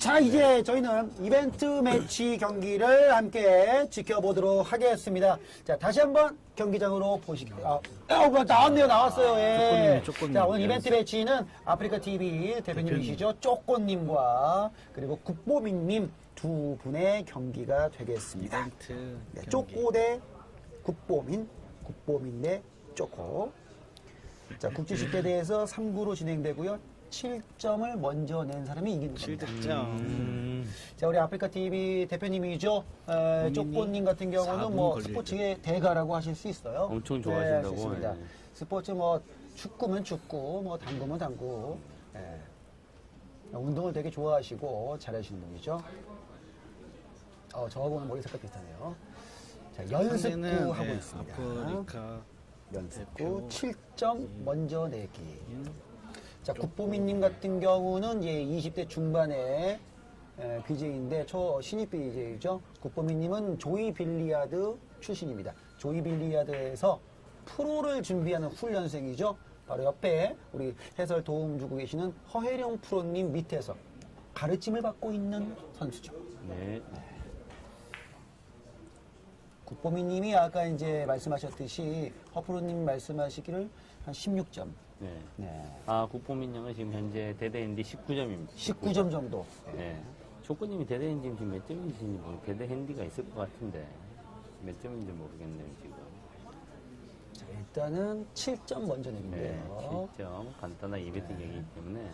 자, 이제 저희는 이벤트 매치 경기를 함께 지켜보도록 하겠습니다. 자, 다시 한번 경기장으로 보시겠습니다. 아, 아, 뭐 나왔네요, 나왔어요. 예. 쪼꼬님이, 쪼꼬님. 자, 오늘 이벤트 매치는 아프리카 TV 대표님이시죠. 쪼꼬님과 그리고 국보민님 두 분의 경기가 되겠습니다. 이벤트 네, 경기. 쪼꼬 대 국보민, 국보민 대 쪼꼬. 자, 국제식대대에서 3구로 진행되고요. 7점을 먼저 낸 사람이 이기는 겁니다. 7득점. 자, 우리 아프리카 TV 대표님이죠. 에, 쪼꼬님 같은 경우는 4분 뭐 걸릴 스포츠의 대가라고 하실 수 있어요. 엄청 좋아하신다고, 네, 좋습니다. 예. 스포츠 뭐 축구면 축구, 뭐 당구면 당구. 예. 운동을 되게 좋아하시고 잘하시는 분이죠. 어, 저하고는 머리 색깔 비슷하네요. 자, 연습구 상대는, 하고 네, 있습니다. 아프리카 연습구 대표. 7점 먼저 내기. 자, 국보민님 같은 경우는 이제 20대 중반의 에, BJ인데 초 신입 BJ죠. 국보민님은 조이 빌리아드 출신입니다. 조이 빌리아드에서 프로를 준비하는 훈련생이죠. 바로 옆에 우리 해설 도움 주고 계시는 허혜령 프로님 밑에서 가르침을 받고 있는 선수죠. 네. 국보민님이 아까 이제 말씀하셨듯이 허프로님 말씀하시기를 한 16점. 네. 네. 아, 국보민영은 지금 현재 대대핸디 19점입니다. 19점 정도. 네. 조건님이 대대핸디 지금 몇 점이신지 모르 대대 핸디가 있을 것 같은데 몇 점인지 모르겠네요, 지금. 자, 일단은 7점 먼저 네. 내기인데요. 7점. 간단한 이벤트 경기이기 때문에.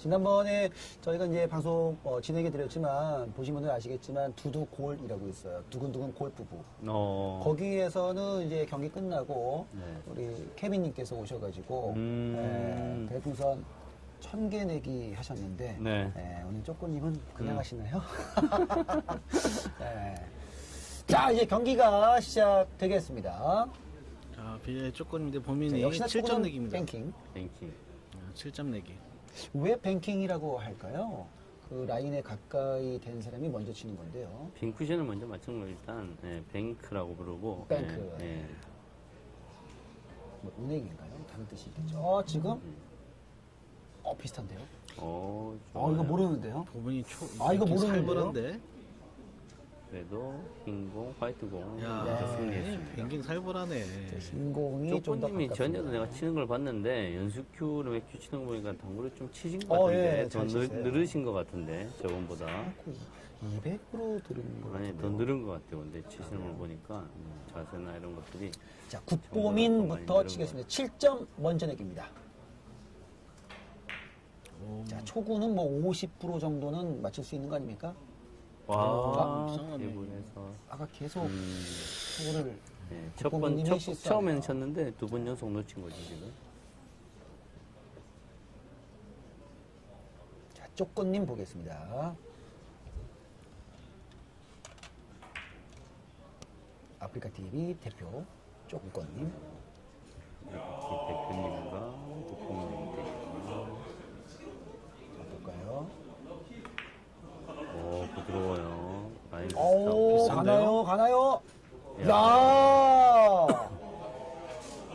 지난번에 저희가 이제 방송 어, 진행해 드렸지만 보신 분들 아시겠지만 두두 골이라고 있어요. 두근두근 골프부. 어. 거기에서는 이제 경기 끝나고 네. 우리 케빈님께서 오셔가지고 음. 에, 별풍선 천 개 내기 하셨는데 네. 에, 오늘 쪼꼬님은 그냥 음. 하시나요? 에. 자 이제 경기가 시작되겠습니다. 자, 비례 조건인데 자, 범인이 역시나 7점 쪼꼬는 내기입니다. 뱅킹. 땡키. 아, 7점 내기. 왜 뱅킹이라고 할까요? 그 라인에 가까이 된 사람이 먼저 치는 건데요. 뱅쿠션을 먼저 맞춘 거 일단 예, 뱅크라고 부르고 뱅크. 예, 예. 뭐 은행인가요? 다른 뜻이 있겠죠. 어, 지금 어 비슷한데요. 어, 어 이거 모르는데요. 범인이 초. 아, 이거 이렇게 모르는데요? 살벌한데. 그래도 흰공, 화이트공 야, 승리했습니다. 뱅킹 살벌하네. 신공이 좀더 조건님이 가깝습니다. 전에도 내가 치는 걸 봤는데 연습 큐를 몇큐 치는 거 보니까 당구를 좀 치신 것 어, 같은데 예, 더 잘 느, 치세요. 늘으신 것 같은데 저번보다 200으로 들은 거 아니 더 같은데요. 늘은 것 같아요 근데 치시는 걸 보니까 음, 자세나 이런 것들이 자, 국보민부터 치겠습니다. 7점 먼저 내기입니다. 오, 자, 초구는 뭐 50% 정도는 맞출 수 있는 거 아닙니까? 와 이상하네. 대본에서 아까 계속 음, 초구를 네, 첫번 국보민님이 첫. 처음에는 쳤는데 두 번 연속 놓친 거지 지금 자, 쪼꼬님 보겠습니다. 아프리카 TV 대표 쪼꼬님. 이 대표님과 국부모님인데 자, 볼까요? 오 부드러워요 많이 오, 비슷하고. 가나요? 가나요? 야!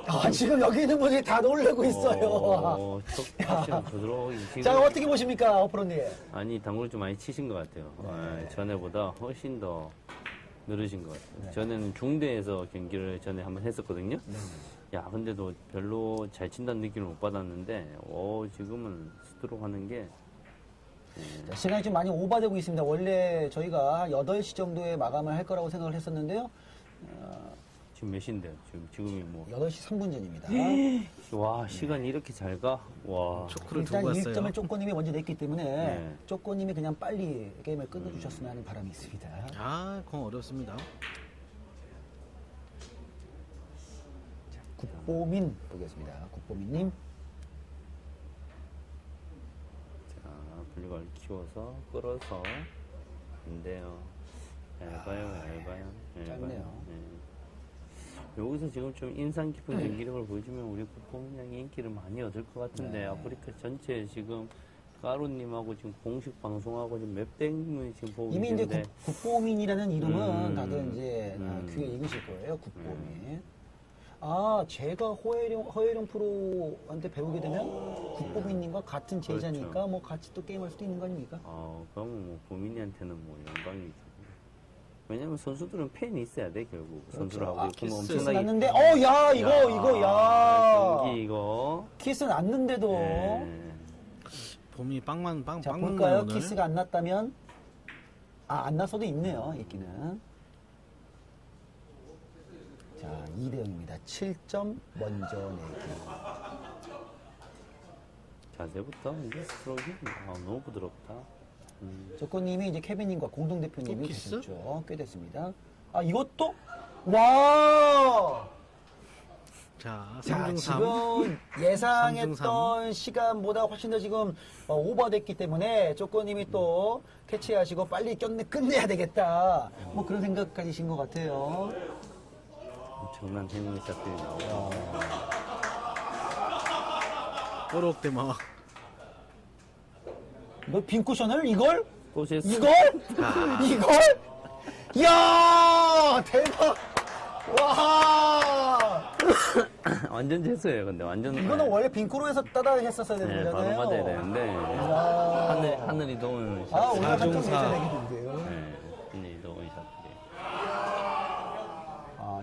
아, 지금 여기 있는 분이 다 놀라고 있어요. 오, 척 확실히 부드러워 지금 자, 어떻게 보십니까, 어프로님? 아니 당구를 좀 많이 치신 것 같아요. 아, 전에보다 훨씬 더 늘으신 것 같아요. 전에는 중대에서 경기를 전에 한번 했었거든요. 야 근데도 별로 잘 친다는 느낌을 못 받았는데, 오 지금은 스트로크 하는 게 자, 시간이 좀 많이 오버되고 있습니다. 원래 저희가 8시 정도에 마감을 할 거라고 생각을 했었는데요. 지금 몇 시인데요? 지금 지금이 뭐 8시 3분 전입니다. 와 시간이 이렇게 잘 가? 와 초크를 일단 두고 왔어요. 1점을 쪼꼬님이 먼저 냈기 때문에 네. 쪼꼬님이 그냥 빨리 게임을 끝내주셨으면 하는 바람이 있습니다. 아, 공 어렵습니다. 국보민 보겠습니다. 국보민님. 자 분리걸 키워서 끌어서 안 돼요. 얇아요, 얇아요. 얇아요. 짧네요. 네. 여기서 지금 좀 인상 깊은 경기력을 보여주면 우리 국뽕량이 인기를 많이 얻을 것 같은데 네. 아프리카 전체 지금 까루님하고 지금 공식 방송하고 지금 몇백 명이 지금 보고 이미 이제 계신데 국, 국보민이라는 이름은 음. 다들 이제 아, 음. 귀에 익으실 거예요. 국보민. 아, 제가 허예룡, 허예룡 프로한테 배우게 되면 국보민님과 같은 제자니까 그렇죠. 뭐 같이 또 게임할 수도 있는 거 아닙니까? 어, 그러면 뭐 고민이한테는 뭐 영광이죠. 왜냐면 선수들은 팬이 있어야 돼 결국 선수들하고 아, 그럼 키스 키스 엄청나게 났는데, 어, 야, 이거, 야, 이거, 야. 경기 이거 키스 났는데도. 예. 봄이 빵만 빵 자, 빵만 볼까요? 오늘. 키스가 안 났다면? 아, 안 났어도 있네요, 있기는. 자, 2대 0입니다. 7점 먼저 내기. 자세부터 이제 스트로크 아, 너무 부드럽다. 음. 조건님이 이제 케빈님과 공동 대표님이 또 키스? 되셨죠. 꽤 됐습니다. 아, 이것도? 와! 자, 자, 3중 3. 지금 예상했던 시간보다 훨씬 더 지금 어, 오버됐기 때문에 조건님이 또 캐치하시고 빨리 끝내, 끝내야 되겠다. 뭐 그런 생각까지신 것 같아요. 엄청난 행운 샷들이 나오고 꼬록대 막. 너 빈쿠션을 이걸? 또 실수. 이걸? 이걸? 이야! 대박! 와! 완전 재수예요. 근데 완전 이거는 원래 빈쿠로에서 따다 했었어야 되는 네, 거잖아요. 바로 맞아야 되는데 야. 하늘 하늘이 도는 아, 샷. 오늘 한점 사중사. 내셔야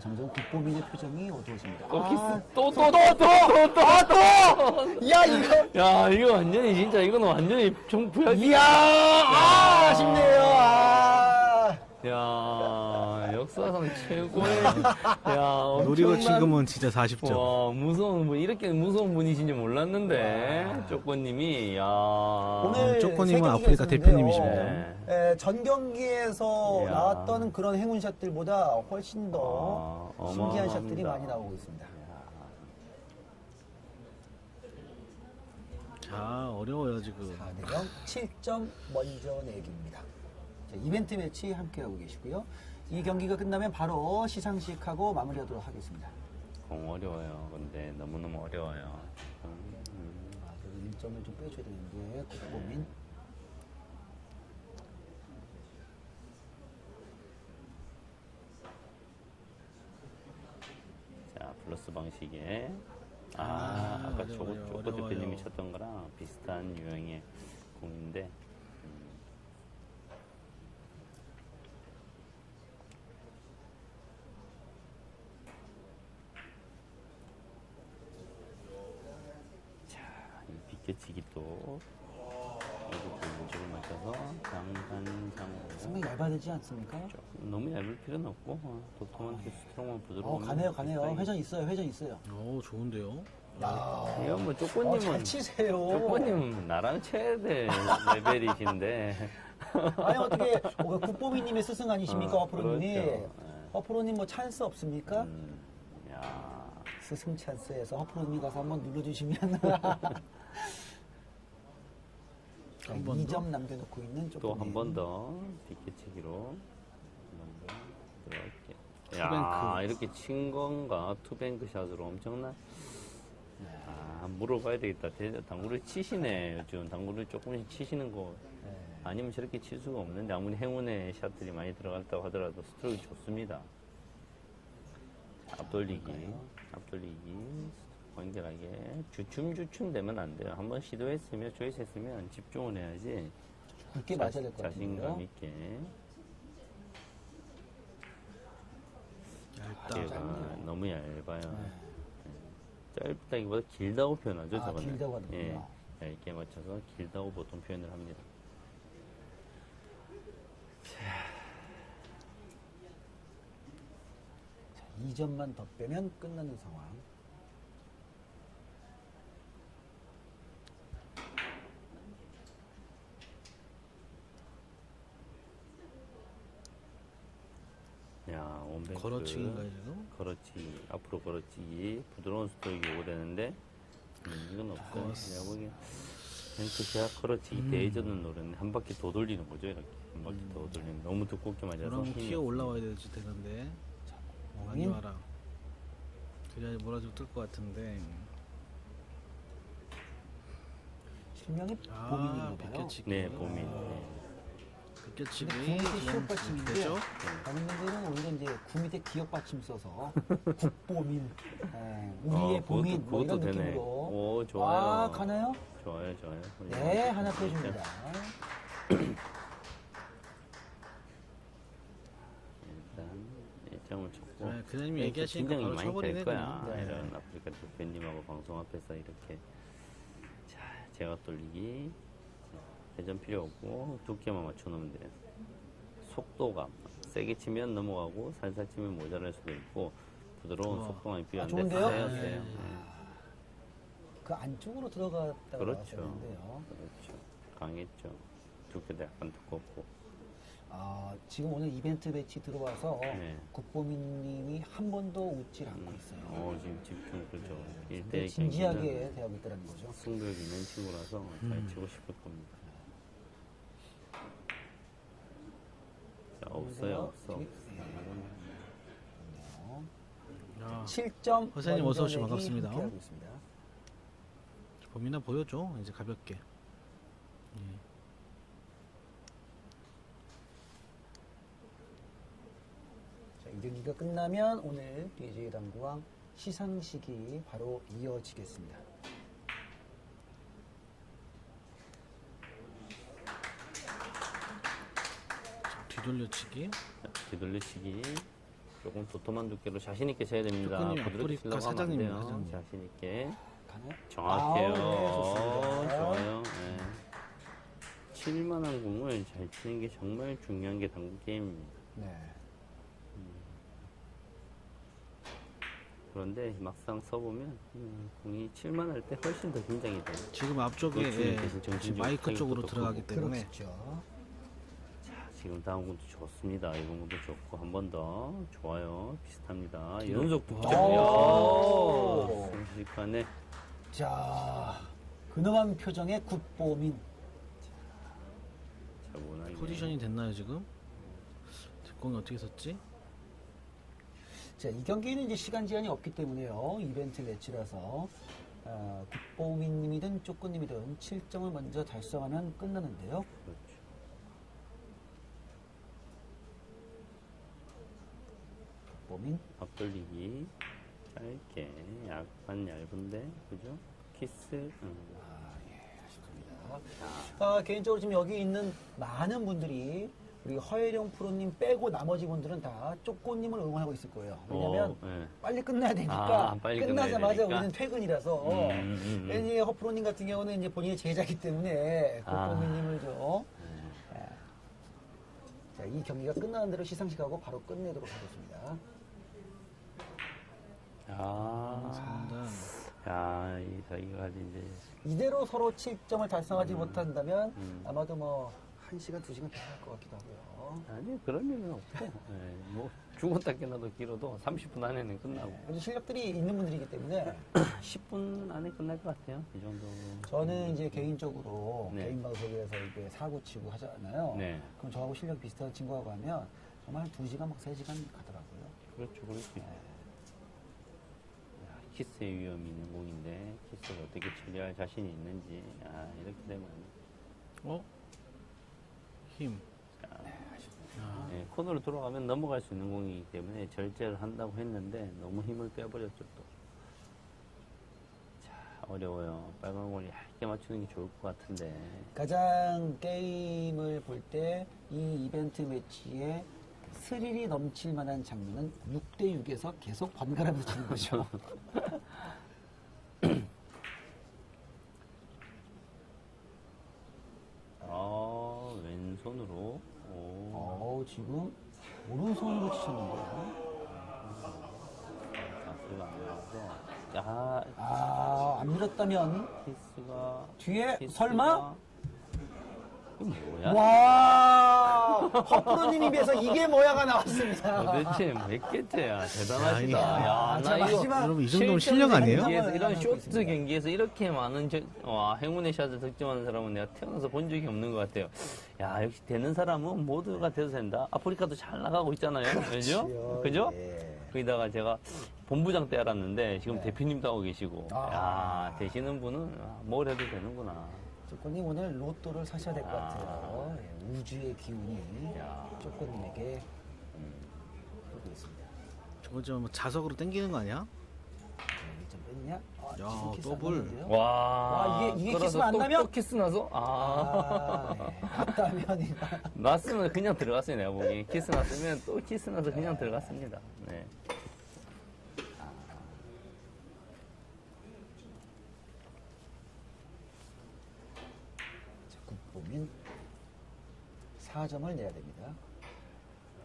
점점 국보민의 표정이 어두워집니다. 또 아, 키스 또 또 또 또 또또 야, 이거! 야 이거 완전히 진짜 이거는 완전히 좀 부약. 이야! 아, 아쉽네요. 아. 야 역사상 최고의 야 노리고 엄청난- 지금은 진짜 40점. 와 무서운 분 이렇게 무서운 분이신지 몰랐는데 쪼꼬님이 야 오늘 쪼꼬님은 세 경기가 아프리카 있었는데요. 대표님이십니다. 네. 에, 전 경기에서 이야. 나왔던 그런 행운샷들보다 훨씬 더 아, 신기한 어마어마합니다. 샷들이 많이 나오고 있습니다. 자, 어려워요, 지금. 4대 0, 7점 먼저 내기입니다. 자, 이벤트 매치 함께하고 계시고요. 이 경기가 끝나면 바로 시상식하고 마무리하도록 하겠습니다. 공 어려워요 근데 너무너무 어려워요 음, 음. 아, 그래도 1점을 좀 빼줘야 되는데, 국보민. 자 플러스 방식에 아, 아, 어려워요, 조고 조고 어려워요. 대표님이 쳤던 거랑 비슷한 유형의 공인데 자, 이 비껴치기 또 여기 문쪽을 맞춰서 장단장으로 상당히 얇아야 되지 않습니까? 조금 너무 얇을 필요는 없고 어, 도톰한 그 스트롱만 어, 부드러운 가네요, 가네요. 회전 있어요, 회전 있어요. 오, 좋은데요? 이거 뭐 어, 쪼꼬님은 잘 치세요. 쪼꼬님은 나랑 최대 레벨이신데 아니 어떻게 어, 국보미님의 스승 아니십니까 어, 그렇죠. 예. 어프로님 뭐 찬스 없습니까? 음, 야 스승 찬스에서 어프로님 가서 한번 눌러주시면 한 번 2점 남겨놓고 있는 또 한 번더 뒷개치기로 한번 들어갈게. 야 투뱅크. 이렇게 친 건가 투뱅크 샷으로 엄청난. 아 물어봐야 되겠다. 대- 당구를 치시네 요즘 당구를 조금씩 치시는 거 네. 아니면 저렇게 칠 수가 없는데 아무리 행운의 샷들이 많이 들어갔다고 하더라도 스트로크 좋습니다. 앞돌리기, 앞돌리기, 완결하게 주춤주춤 되면 안 돼요. 한번 시도했으면 조회했으면 집중을 해야지. 굵게 맞아야 될것 자신감 같은데요 있게. 얇다. 얘가 너무 얇아요. 네. 짧다기보다 길다고 표현하죠. 아, 저거는. 길다고 하는군요. 예, 얇게 맞춰서 길다고 보통 표현을 합니다. 자, 2점만 더 빼면 끝나는 상황 야, 원뱅크. 걸어치기인가요, 지금? 걸어치기, 앞으로 걸어치기, 부드러운 스트로크가 오고 되는데, 음, 이건 없고, 내가 보기엔, 뱅크샷 걸어치기 대해주는 노래는 한 바퀴 더 돌리는 거죠, 이렇게. 한 바퀴 더 돌리는. 너무 두껍게 맞아서. 그럼 힘이 튀어 없습니다. 올라와야 되지 되는데. 많이 와라. 그래야 몰아주고 뜰것 같은데. 실명이 아, 보민인가 봐요 비켜치기. 네, 봄이. 네. 근데 구밑에 지금 시옷 받침인데 되죠? 다른 분들은 오히려 이제 구밑에 기억 받침 써서 국보민, 예, 우리의 어, 보민 그것도- 뭐 이런 그것도 되네. 느낌으로. 오, 좋아요. 아 가나요? 좋아요, 좋아요. 네, 하나 빼줍니다. 일단 예정을 쳤고 네, 그냥님이 이렇게 얘기하시니까 긴장이 바로 많이 쳐버리네, 될 거야. 그냥. 네. 이런 아프리카 대표님하고 방송 앞에서 이렇게 자 제가 돌리기 대전 필요 없고 두께만 맞춰놓으면 돼. 속도감 세게 치면 넘어가고 살살 치면 모자랄 수도 있고 부드러운 우와. 속도감이 필요한데 좋은데요? 세요, 네. 세요. 그 안쪽으로 들어갔다가 그렇죠. 나왔었는데요. 그렇죠. 강했죠. 두께도 약간 두껍고 아, 지금 오늘 이벤트 배치 들어와서 네. 국보민님이 한 번도 웃질 않고 음, 있어요. 어 지금 집중 그렇죠. 일대 진지하게 대하고 있다는 거죠. 승부욕 있는 친구라서 잘 치고 싶을 겁니다. 없어요, 없어. 되게- 없어. 야, 7점 허세님 어서 오시고 반갑습니다. 범이나 보여줘 이제 가볍게 예. 자, 이 경기가 끝나면 오늘 DJ 당구왕 시상식이 바로 이어지겠습니다. 뒤돌려치기 자, 뒤돌리치기. 조금 도톰한 두께로 자신 있게 쳐야 됩니다. 부드럽게 아프리카 치려고 하면 안 사장님이에요, 돼요. 사장님. 자신 있게. 정확해요. 아우, 네. 좋아요. 네. 칠만한 공을 잘 치는 게 정말 중요한 게 당구 게임입니다. 네. 그런데 막상 써보면 음, 공이 칠만할 때 훨씬 더 긴장이 돼요. 지금 앞쪽에 그렇지, 예, 대신 지금 마이크 쪽으로 더 들어가기. 때문에 그렇죠. 지금 다음 공도 좋습니다. 이번 공도 좋고 한 번 더 좋아요. 비슷합니다. 연속 오. 득점이요. 순식간에 자, 근엄한 표정의 굿보민. 차분하게 포지션이 됐나요 지금? 뒷공이 어떻게 섰지? 자, 이 경기는 이제 시간 제한이 없기 때문에요. 이벤트 매치라서 어, 굿보민님이든 쪼꾸님이든 7점을 먼저 달성하면 끝나는데요. 그렇죠. 굿보민. 앞돌리기 짧게 약간 얇은데 그죠? 키스 음. 아, 개인적으로 지금 여기 있는 많은 분들이 우리 허혜령 프로님 빼고 나머지 분들은 다 쪼꼬님을 응원하고 있을 거예요. 왜냐면 어, 네. 빨리 끝나야 되니까 아, 빨리 끝나야 끝나자마자 되니까? 우리는 퇴근이라서 음, 음, 음. 이제 허 프로님 같은 경우는 이제 본인의 제자기 때문에 아. 굿보미님을 좀 자, 이 경기가 끝나는 대로 시상식하고 바로 끝내도록 하겠습니다. 아, 야, 이 자기가 이제 이대로 서로 7점을 달성하지 못한다면 음. 아마도 뭐 1시간, 2시간 필요할 것 같기도 하고요. 아니 그런 일은 없고 예, 뭐 죽었다 깨나도 길어도 30분 안에는 끝나고 그래도 실력들이 있는 분들이기 때문에 10분 안에 끝날 것 같아요. 이 정도. 저는 이제 개인적으로 네. 개인 방송에서 이게 사고 치고 하잖아요. 네. 그럼 저하고 실력 비슷한 친구하고 하면 정말 한 2시간 막 3시간 가더라고요. 그렇죠, 수 있죠. 야, 키스의 위험이 있는 공인데 키스를 어떻게 처리할 자신이 있는지 아, 이렇게 되면 어? 힘 예, 코너로 돌아가면 넘어갈 수 있는 공이기 때문에 절제를 한다고 했는데 너무 힘을 빼버렸죠 또. 자 어려워요. 빨간 공을 얇게 맞추는 게 좋을 것 같은데. 가장 게임을 볼 때 이 이벤트 매치에 스릴이 넘칠 만한 장면은 6대 6에서 계속 번갈아면서 치는 거죠. 아 왼손으로. 오. 어, 지금 오른손으로 치셨는데요. 자세가 안 나와서. 야 아, 안 밀었다면 키스가. 뒤에 설마? 뭐야? 와! 허프로님에 비해서 이게 뭐야가 나왔습니다. 도대체 몇 개째야 대단하시다. 야, 야, 자, 나 이거 마지막 여러분 이 정도면 실전 실력 아니에요? 경기에서 이런 쇼트. 경기에서 이렇게 많은 저, 와, 행운의 샷을 득점하는 사람은 내가 태어나서 본 적이 없는 것 같아요. 야, 역시 되는 사람은 모두가 돼도 된다. 아프리카도 잘 나가고 있잖아요. 그죠? 그죠? 예. 거기다가 제가 본부장 때 알았는데 지금 대표님도 하고 계시고. 아. 야, 되시는 분은 아, 뭘 해도 되는구나. 조건님 오늘 로또를 사셔야 될것 아. 같아요. 예, 우주의 기운이 야. 조건님에게 음, 흐르고 있습니다. 저거 좀 자석으로 당기는 거 아니야? 자, 이게 좀 뺐냐? 아, 야, 지금 키스 안 더블. 와, 와, 이게- 이게 끌어서 키스가 안 또- 나면? 또 키스 나서? 아, 아, 예. 아까면이나 났으면 그냥 들어갔어요, 내가 보기. 키스 났으면 또 키스 나서 그냥 들어갔습니다. 네. 자, 국보민 4점을 내야 됩니다.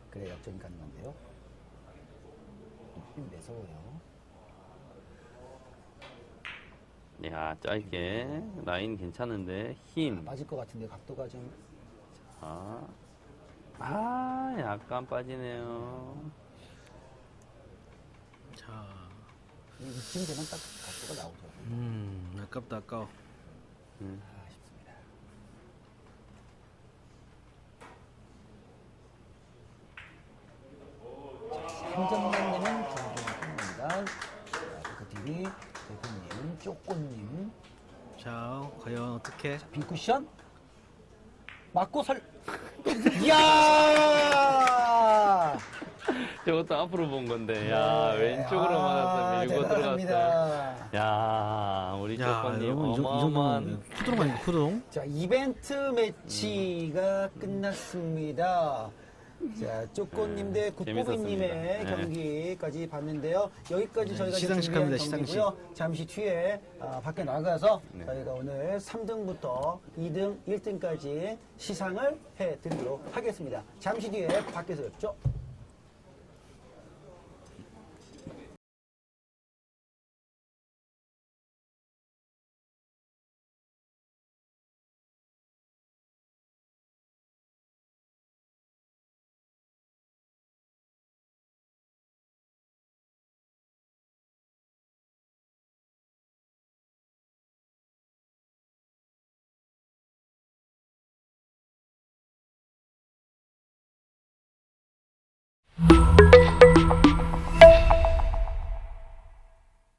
그래야 역전이 가능한데요. 힘 매서워요. 야, 짧게. 라인 괜찮은데, 힘. 빠질 것 같은데 각도가 좀 아, 아, 약간 빠지네요. 자, 이쯤 되면 딱 각도가 나오죠. 음, 아깝다, 아까워. 음. 아쉽습니다. 자, 3점만 내면 경기가 끝납니다. 자, 그 TV 대표님, 쪼꼬님, 자, 과연 어떻게? 빈쿠션 맞고 설. 이야! 저것도 앞으로 본 건데, 야, 네. 왼쪽으로 아, 맞았어. 밀고 들어갔어요. 대단합니다. 야, 우리 야, 조건님 여러분, 이 정- 이 어마어마한. 정도면 푸드롱 아니고 푸드롱? 자, 이벤트 매치가 끝났습니다. 자, 쪼꼬님 대 네, 국보비님의 재밌었습니다. 네. 경기까지 봤는데요. 여기까지 네, 저희가 시상식 준비한 합니다, 시상식. 경기고요. 잠시 뒤에 아, 밖에 나가서 네. 저희가 오늘 3등부터 2등, 1등까지 시상을 해드리도록 하겠습니다. 잠시 뒤에 밖에서 뵙죠.